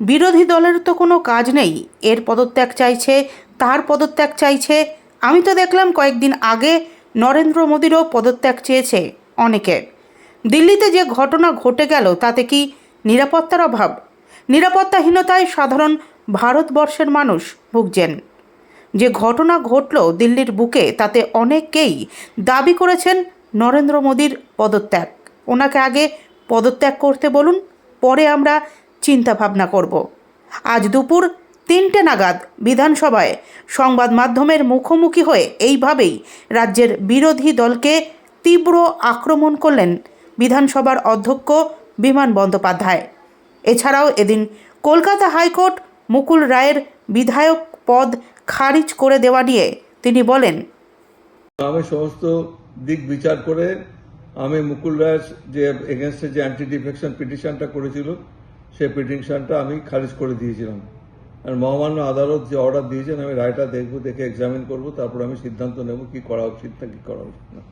বিরোধী দলের তো কোনো কাজ নেই। এর পদত্যাগ চাইছে, তার পদত্যাগ চাইছে। আমি তো দেখলাম কয়েকদিন আগে নরেন্দ্র মোদীরও পদত্যাগ চেয়েছে অনেকে দিল্লিতে যে ঘটনা ঘটে গেল, তাতে কি নিরাপত্তার অভাব? নিরাপত্তাহীনতায় সাধারণ ভারতবর্ষের মানুষ ভুগছেন। যে ঘটনা ঘটল দিল্লির বুকে, তাতে অনেকেই দাবি করেছেন নরেন্দ্র মোদীর পদত্যাগ। ওনাকে আগে পদত্যাগ করতে বলুন, পরে আমরা চিন্তা ভাবনা করব। আজ দুপুর তিনটে নাগাদ বিধানসভায় সংবাদ মাধ্যমের মুখোমুখি হয়ে এইভাবেই রাজ্যের বিরোধী দলকে তীব্র আক্রমণ করলেন বিধানসভার অধ্যক্ষ বিমান বন্দ্যোপাধ্যায়। এছাড়াও এদিন কলকাতা হাইকোর্ট মুকুল রায়ের বিধায়ক পদ খারিজ করে দেওয়া নিয়ে তিনি বলেন, আমি সমস্ত দিক বিচার করে আমি মুকুল রায় যে এগেনস্টে যে অ্যান্টি ডিফেকশন পিটিশনটা করেছিল সেই পিটিশনটা আমি খারিজ করে দিয়েছিলাম। আর মহামান্য আদালত যে অর্ডার দিয়েছেন আমি রায়টা দেখব দেখে এক্সামিন করব তারপর আমি সিদ্ধান্ত নেব কি করা উচিত না কি করা উচিত না।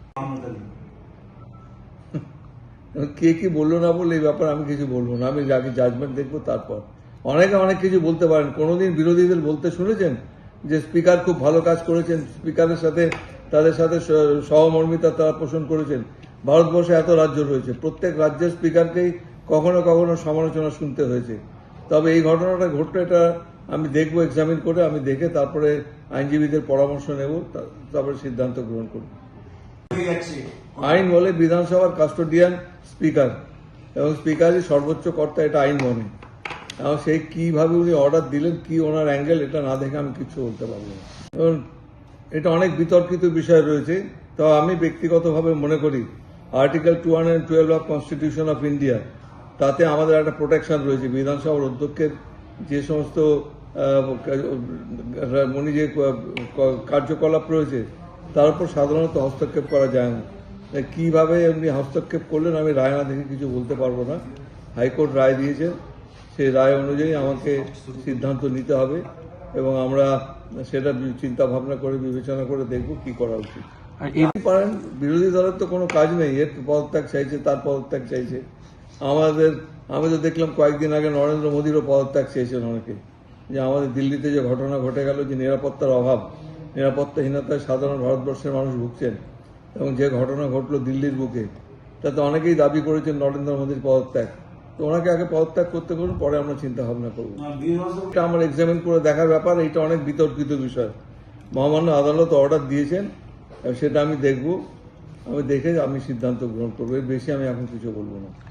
কে কি বলল না বললে এই ব্যাপারে আমি কিছু বলব না আমি আগে জাজমেন্ট দেখব তারপর। অনেকে অনেক কিছু বলতে পারেন। কোনোদিন বিরোধীদের বলতে শুনেছেন যে স্পিকার খুব ভালো কাজ করেছেন স্পিকারের সাথে তাদের সাথে সহমর্মিতা তারা পোষণ করেছেন। ভারতবর্ষে এত রাজ্য রয়েছে প্রত্যেক রাজ্যের স্পিকারকেই কখনো কখনো সমালোচনা শুনতে হয়েছে। তবে এই ঘটনাটা ঘটলো এটা আমি দেখব এক্সামিন করে আমি দেখে তারপরে আইনজীবীদের পরামর্শ নেব তারপরে সিদ্ধান্ত গ্রহণ করব। আইন বলে বিধানসভার কাস্টোডিয়ান স্পিকার এবং স্পিকারই সর্বোচ্চ কর্তা, এটা আইন বলে। এবং সেই কীভাবে উনি অর্ডার দিলেন, কি ওনার অ্যাঙ্গেল এটা না দেখে আমি কিছু বলতে পারব না। এবং এটা অনেক বিতর্কিত বিষয় রয়েছে। তো আমি ব্যক্তিগতভাবে মনে করি article two hundred twelve of constitution of India তাতে আমাদের একটা প্রোটেকশন রয়েছে। বিধানসভার অধ্যক্ষের যে সমস্ত উনি যে কার্যকলাপ রয়েছে তার উপর সাধারণত হস্তক্ষেপ করা যায় না। কীভাবে এমনি হস্তক্ষেপ করলেন আমি রায় না দেখে কিছু বলতে পারব না। হাইকোর্ট রায় দিয়েছেন সেই রায় অনুযায়ী আমাকে সিদ্ধান্ত নিতে হবে এবং আমরা সেটা চিন্তা ভাবনা করে বিবেচনা করে দেখব কি করা উচিত। পারেন বিরোধী দলের তো কোনো কাজ নেই। এর পদত্যাগ চাইছে তার পদত্যাগ চাইছে। আমাদের আমি তো দেখলাম কয়েকদিন আগে নরেন্দ্র মোদীরও পদত্যাগ চেয়েছেন অনেকে। যে আমাদের দিল্লিতে যে ঘটনা ঘটে গেল যে নিরাপত্তার অভাব নিরাপত্তাহীনতায় সাধারণ ভারতবর্ষের মানুষ ভুগছেন এবং যে ঘটনা ঘটলো দিল্লির বুকে তাতে অনেকেই দাবি করেছেন নরেন্দ্র মোদীর পদত্যাগ। তো ওনাকে আগে পদত্যাগ করতে বলুন পরে আমরা চিন্তা ভাবনা করব। এটা আমার এক্সামিন করে দেখার ব্যাপার এটা অনেক বিতর্কিত বিষয়। মহামান্য আদালত অর্ডার দিয়েছেন সেটা আমি দেখব। আমি দেখে আমি সিদ্ধান্ত গ্রহণ করব। এর বেশি আমি এখন কিছু বলব না।